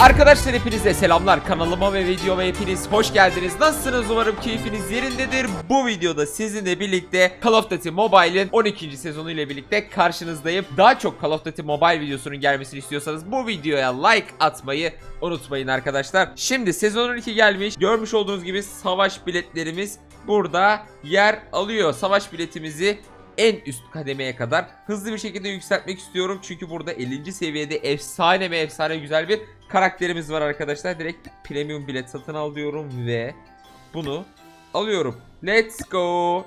Arkadaşlar hepinize selamlar kanalıma ve videoma hepiniz hoş geldiniz. Nasılsınız umarım keyfiniz yerindedir. Bu videoda sizinle birlikte Call of Duty Mobile'in 12. sezonu ile birlikte karşınızdayım. Daha çok Call of Duty Mobile videosunun gelmesini istiyorsanız bu videoya like atmayı unutmayın arkadaşlar. Şimdi sezon 12 gelmiş. Görmüş olduğunuz gibi savaş biletlerimiz burada yer alıyor. Savaş biletimizi en üst kademeye kadar hızlı bir şekilde yükseltmek istiyorum. Çünkü burada 50. seviyede efsane mi efsane güzel bir karakterimiz var arkadaşlar. Direkt premium bilet satın alıyorum ve bunu alıyorum. Let's go.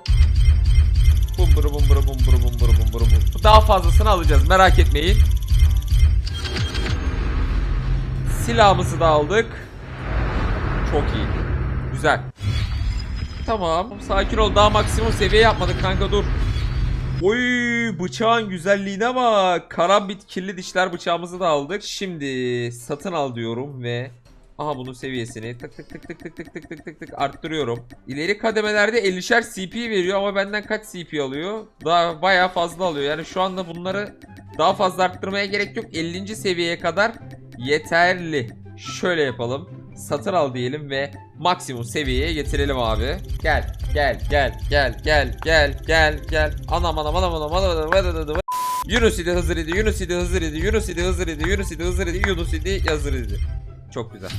Bumburu bumburu bumburu bumburu bumburu bumburu. Daha fazlasını alacağız merak etmeyin. Silahımızı da aldık. Çok iyi. Güzel. Tamam. Sakin ol. Daha maksimum seviye yapmadık kanka dur. Oy bıçağın güzelliğine bak. Karambit kirli dişler bıçağımızı da aldık. Şimdi satın al diyorum ve Aha bunun seviyesini tık tık tık tık tık tık tık tık tık tık arttırıyorum. İleri kademelerde 50'şer CP veriyor ama benden kaç CP alıyor? Daha bayağı fazla alıyor. Yani şu anda bunları daha fazla arttırmaya gerek yok. 50. seviyeye kadar yeterli. Şöyle yapalım. Satın al diyelim ve maksimum seviyeye getirelim abi. Gel, gel, gel, gel, gel, gel, gel, gel. Anam anam anam anam anam anam. Yunus idi hazır idi, Yunus idi hazır idi, Yunus idi hazır idi, Yunus idi hazır idi, Yunus idi hazır idi. Çok güzel.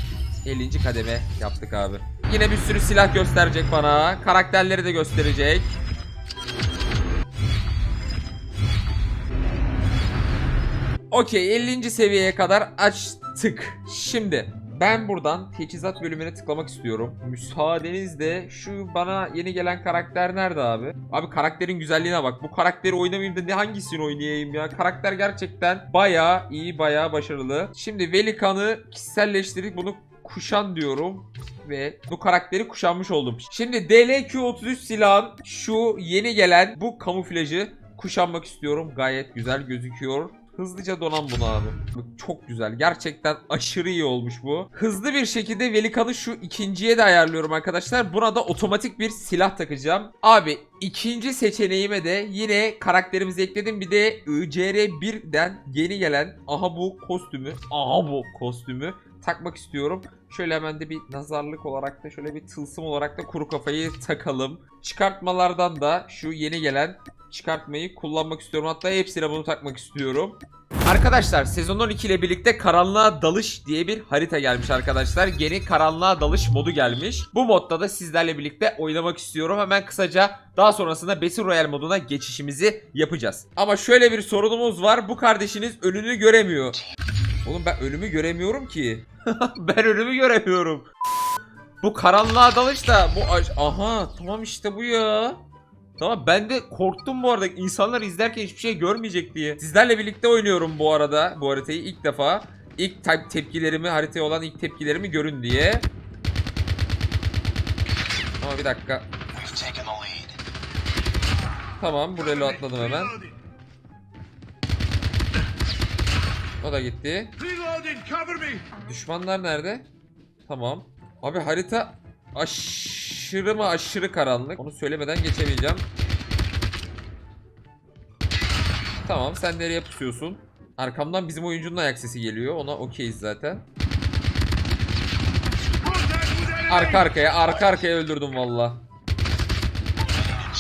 50. kademe yaptık abi. Yine bir sürü silah gösterecek bana. Karakterleri de gösterecek. Okey 50. seviyeye kadar açtık. Şimdi ben buradan teçhizat bölümüne tıklamak istiyorum. Müsaadenizle şu bana yeni gelen karakter nerede abi? Abi karakterin güzelliğine bak. Bu karakteri oynamayayım da ne hangisini oynayayım ya? Karakter gerçekten baya iyi baya başarılı. Şimdi Velikan'ı kişiselleştirdik. Bunu kuşan diyorum ve bu karakteri kuşanmış oldum. Şimdi DLQ-33 silahın şu yeni gelen bu kamuflajı kuşanmak istiyorum. Gayet güzel gözüküyor. Hızlıca donan bunu abi. Çok güzel. Gerçekten aşırı iyi olmuş bu. Hızlı bir şekilde Velikan'ı şu ikinciye de ayarlıyorum arkadaşlar. Buna da otomatik bir silah takacağım. Abi ikinci seçeneğime de yine karakterimizi ekledim. Bir de ICR1'den yeni gelen aha bu kostümü. Aha bu kostümü takmak istiyorum. Şöyle hemen de bir nazarlık olarak da şöyle bir tılsım olarak da kuru kafayı takalım. Çıkartmalardan da şu yeni gelen çıkartmayı kullanmak istiyorum. Hatta hepsine bunu takmak istiyorum. Arkadaşlar sezon 12 ile birlikte karanlığa dalış diye bir harita gelmiş arkadaşlar. Yeni karanlığa dalış modu gelmiş. Bu modda da sizlerle birlikte oynamak istiyorum. Hemen kısaca daha sonrasında Battle Royale moduna geçişimizi yapacağız. Ama şöyle bir sorunumuz var. Bu kardeşiniz önünü göremiyor. Oğlum ben önümü göremiyorum ki. ben önümü göremiyorum. Bu karanlığa dalış da bu aha tamam işte bu ya. Tamam ben de korktum bu arada insanlar izlerken hiçbir şey görmeyecek diye. Sizlerle birlikte oynuyorum bu arada bu haritayı ilk defa. İlk te- tepkilerimi haritaya olan ilk tepkilerimi görün diye. Ama bir dakika. Tamam buraya atladım hemen. O da gitti. Düşmanlar nerede? Tamam. Abi harita aşırı mı aşırı karanlık. Onu söylemeden geçemeyeceğim. Tamam sen nereye pusuyorsun? Arkamdan bizim oyuncunun ayak sesi geliyor. Ona okeyiz zaten. Arka arkaya arka arkaya öldürdüm valla.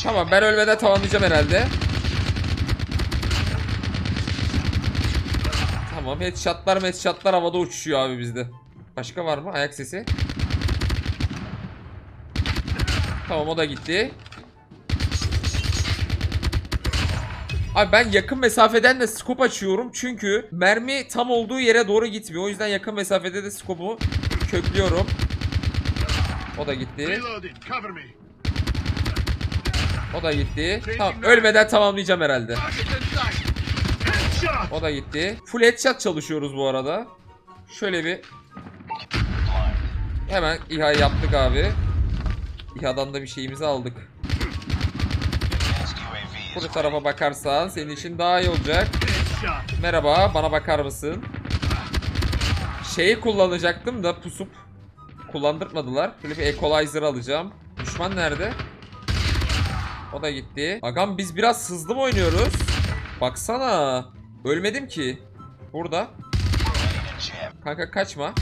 Tamam ben ölmeden tamamlayacağım herhalde. Tamam headshotlar headshotlar havada uçuşuyor abi bizde. Başka var mı ayak sesi? Tamam o da gitti. Abi ben yakın mesafeden de scope açıyorum çünkü mermi tam olduğu yere doğru gitmiyor. O yüzden yakın mesafede de scope'u köklüyorum. O da gitti. O da gitti. Tamam ölmeden tamamlayacağım herhalde. O da gitti. Full headshot çalışıyoruz bu arada. Şöyle bir Hemen İHA yaptık abi. İHA'dan da bir şeyimizi aldık. Bu tarafa bakarsan senin için daha iyi olacak. Merhaba, bana bakar mısın? Şeyi kullanacaktım da pusup kullandırmadılar. Şöyle bir equalizer alacağım. Düşman nerede? O da gitti. Agam biz biraz hızlı mı oynuyoruz? Baksana. Ölmedim ki. Burada. Kanka kaçma.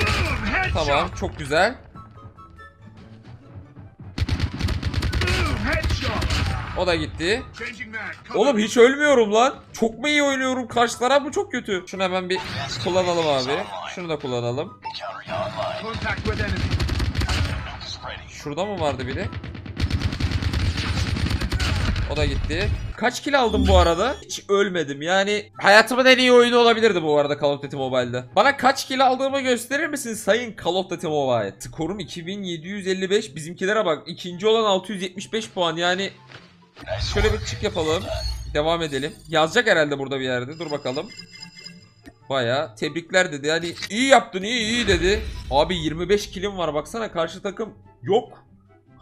Boom! Headshot! Tamam çok güzel. O da gitti. Oğlum hiç ölmüyorum lan. Çok mu iyi oynuyorum? Karşı taraf mı çok kötü? Şunu hemen bir kullanalım abi. Şunu da kullanalım. Şurada mı vardı biri? O da gitti. Kaç kill aldım bu arada? Hiç ölmedim. Yani hayatımın en iyi oyunu olabilirdi bu arada Call of Duty Mobile'da. Bana kaç kill aldığımı gösterir misin sayın Call of Duty Mobile? Skorum 2755. Bizimkilere bak. İkinci olan 675 puan. Yani şöyle bir çık yapalım. Devam edelim. Yazacak herhalde burada bir yerde. Dur bakalım. Baya tebrikler dedi. Yani iyi yaptın iyi iyi dedi. Abi 25 kilim var baksana karşı takım yok.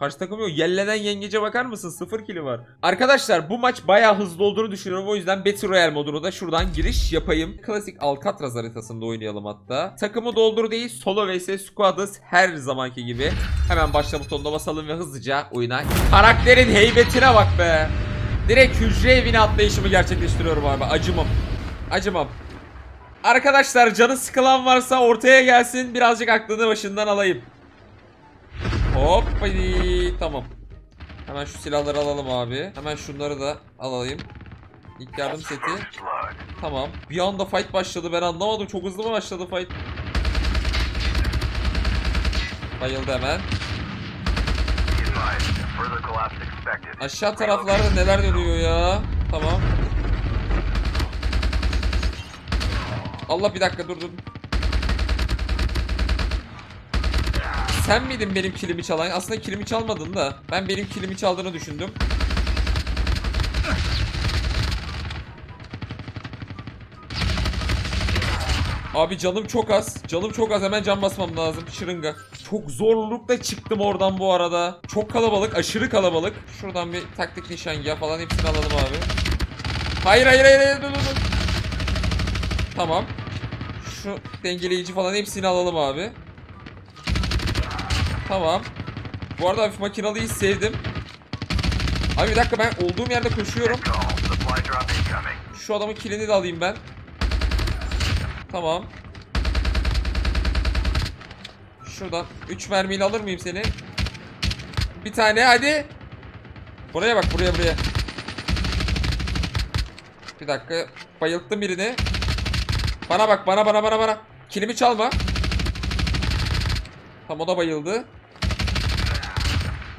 Karşı takım yok. Yellenen yengece bakar mısın? 0 kili var. Arkadaşlar bu maç baya hızlı olduğunu düşünüyorum. O yüzden Battle Royale modunu da şuradan giriş yapayım. Klasik Alcatraz haritasında oynayalım hatta. Takımı doldur değil solo vs squadız her zamanki gibi. Hemen başla butonuna basalım ve hızlıca oyuna. Karakterin heybetine bak be. Direkt hücre evine atlayışımı gerçekleştiriyorum abi. Acımam. Acımam. Arkadaşlar canı sıkılan varsa ortaya gelsin. Birazcık aklını başından alayım. Hop. Tamam. Hemen şu silahları alalım abi. Hemen şunları da alayım. İlk yardım seti. Tamam. Bir anda fight başladı. Ben anlamadım. Çok hızlı mı başladı fight? Bayıldı hemen. Aşağı taraflarda neler dönüyor ya? Tamam. Allah bir dakika dur dur. Sen miydin benim kilimi çalan? Aslında kilimi çalmadın da. Ben benim kilimi çaldığını düşündüm. Abi canım çok az. Canım çok az. Hemen can basmam lazım. Şırınga. Çok zorlukla çıktım oradan bu arada. Çok kalabalık. Aşırı kalabalık. Şuradan bir taktik nişangah falan hepsini alalım abi. Hayır hayır hayır. hayır. Dur, dur, dur. Tamam. Şu dengeleyici falan hepsini alalım abi. Tamam. Bu arada hafif makinalıyı sevdim. Abi bir dakika ben olduğum yerde koşuyorum. Şu adamın kilini de alayım ben. Tamam. Şuradan 3 mermiyle alır mıyım seni? Bir tane hadi. Buraya bak buraya buraya. Bir dakika. Bayılttım birini. Bana bak bana bana bana bana. Kilimi çalma. Tam o da bayıldı.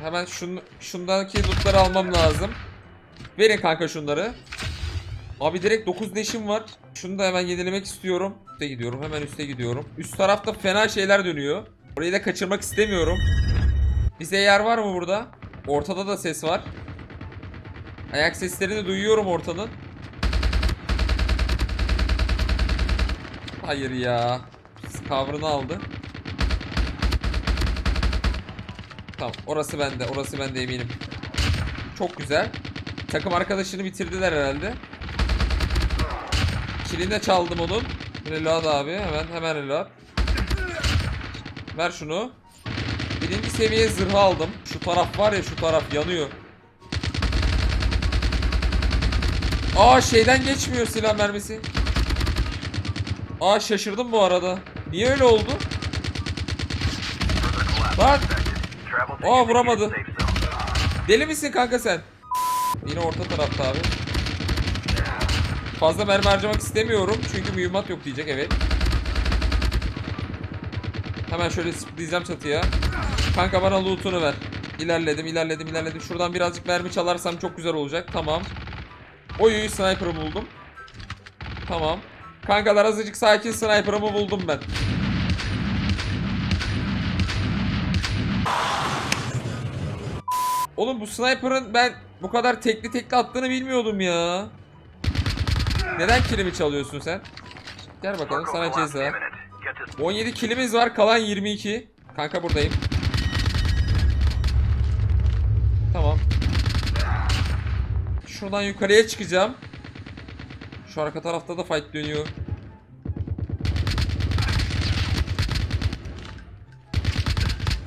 Hemen şun, şundaki lootları almam lazım. Verin kanka şunları. Abi direkt 9 leşim var. Şunu da hemen yenilemek istiyorum. Üste gidiyorum. Hemen üste gidiyorum. Üst tarafta fena şeyler dönüyor. Orayı da kaçırmak istemiyorum. Bize yer var mı burada? Ortada da ses var. Ayak seslerini duyuyorum ortanın. Hayır ya. Kavrını aldı. Tamam orası bende. Orası bende eminim. Çok güzel. Takım arkadaşını bitirdiler herhalde. Kilini de çaldım onun. Reload abi. Hemen hemen reload. Ver şunu. Birinci seviye zırhı aldım. Şu taraf var ya şu taraf yanıyor. Aa şeyden geçmiyor silah mermisi. Aa şaşırdım bu arada. Niye öyle oldu? Bak. Aa vuramadı. Deli misin kanka sen? Yine orta tarafta abi. Fazla mermi harcamak istemiyorum çünkü mühimmat yok diyecek evet. Hemen şöyle zıplayacağım çatıya. Kanka bana loot'unu ver. İlerledim ilerledim ilerledim. Şuradan birazcık mermi çalarsam çok güzel olacak. Tamam. Oy sniper'ı buldum. Tamam. Kankalar azıcık sakin sniper'ımı buldum ben. Oğlum bu sniper'ın ben bu kadar tekli tekli attığını bilmiyordum ya. Neden kilimi çalıyorsun sen? Gel bakalım sana ceza. 17 kilimiz var kalan 22. Kanka buradayım. Tamam. Şuradan yukarıya çıkacağım. Şu arka tarafta da fight dönüyor.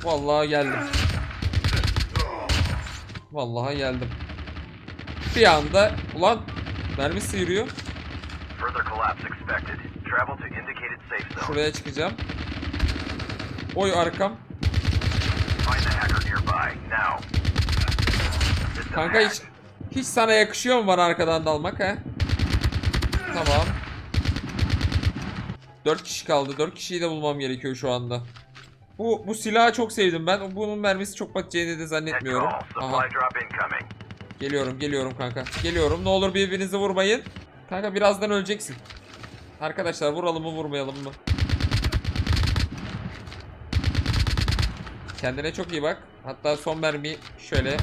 Vallahi geldim. Vallahi geldim. Bir anda ulan mermi sıyırıyor. Şuraya çıkacağım. Oy arkam. Kanka hiç hiç sana yakışıyor mu bana arkadan dalmak ha? Tamam. 4 kişi kaldı. 4 kişiyi de bulmam gerekiyor şu anda. Bu bu silahı çok sevdim ben. Bunun mermisi çok batacağını de zannetmiyorum. Aha. Geliyorum, geliyorum kanka. Geliyorum. Ne olur birbirinizi vurmayın. Kanka birazdan öleceksin. Arkadaşlar vuralım mı vurmayalım mı? Kendine çok iyi bak. Hatta son mermiyi şöyle.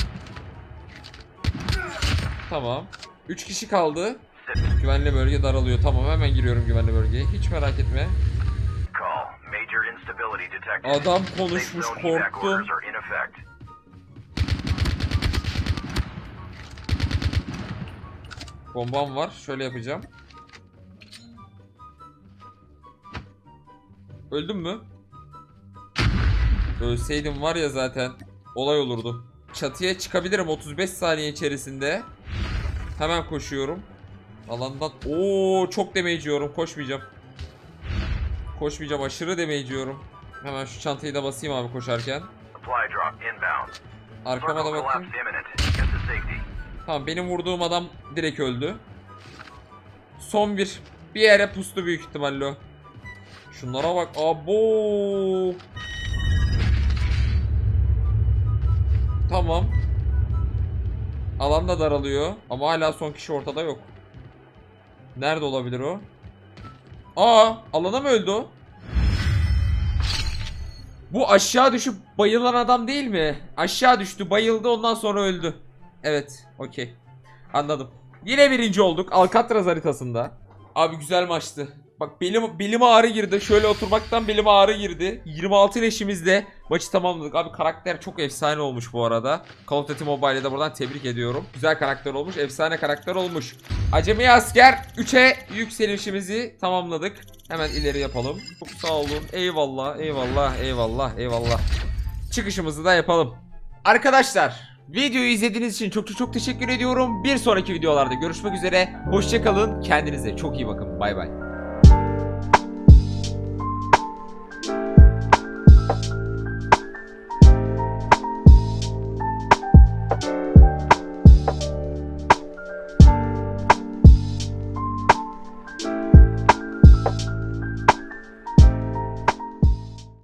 Tamam. 3 kişi kaldı. Güvenli bölge daralıyor. Tamam hemen giriyorum güvenli bölgeye. Hiç merak etme. Adam konuşmuş korktum. Bombam var. Şöyle yapacağım. Öldün mü? Ölseydim var ya zaten olay olurdu. Çatıya çıkabilirim 35 saniye içerisinde. Hemen koşuyorum. Alandan Oo çok damage yiyorum. Koşmayacağım. Koşmayacağım. Aşırı damage yiyorum. Hemen şu çantayı da basayım abi koşarken. Arkama da bakayım. Tamam benim vurduğum adam direkt öldü. Son bir. Bir yere pustu büyük ihtimalle o. Şunlara bak. Abo. Tamam. Alan da daralıyor. Ama hala son kişi ortada yok. Nerede olabilir o? Aa, alana mı öldü o? Bu aşağı düşüp bayılan adam değil mi? Aşağı düştü, bayıldı, ondan sonra öldü. Evet, okey. Anladım. Yine birinci olduk Alcatraz haritasında. Abi güzel maçtı. Bak belim, belime ağrı girdi. Şöyle oturmaktan belime ağrı girdi. 26 leşimizde maçı tamamladık. Abi karakter çok efsane olmuş bu arada. Call of Duty Mobile'de buradan tebrik ediyorum. Güzel karakter olmuş. Efsane karakter olmuş. Acemi asker 3'e yükselişimizi tamamladık. Hemen ileri yapalım. Çok sağ olun. Eyvallah, eyvallah, eyvallah, eyvallah. Çıkışımızı da yapalım. Arkadaşlar videoyu izlediğiniz için çok çok çok teşekkür ediyorum. Bir sonraki videolarda görüşmek üzere. Hoşçakalın. Kendinize çok iyi bakın. Bay bay.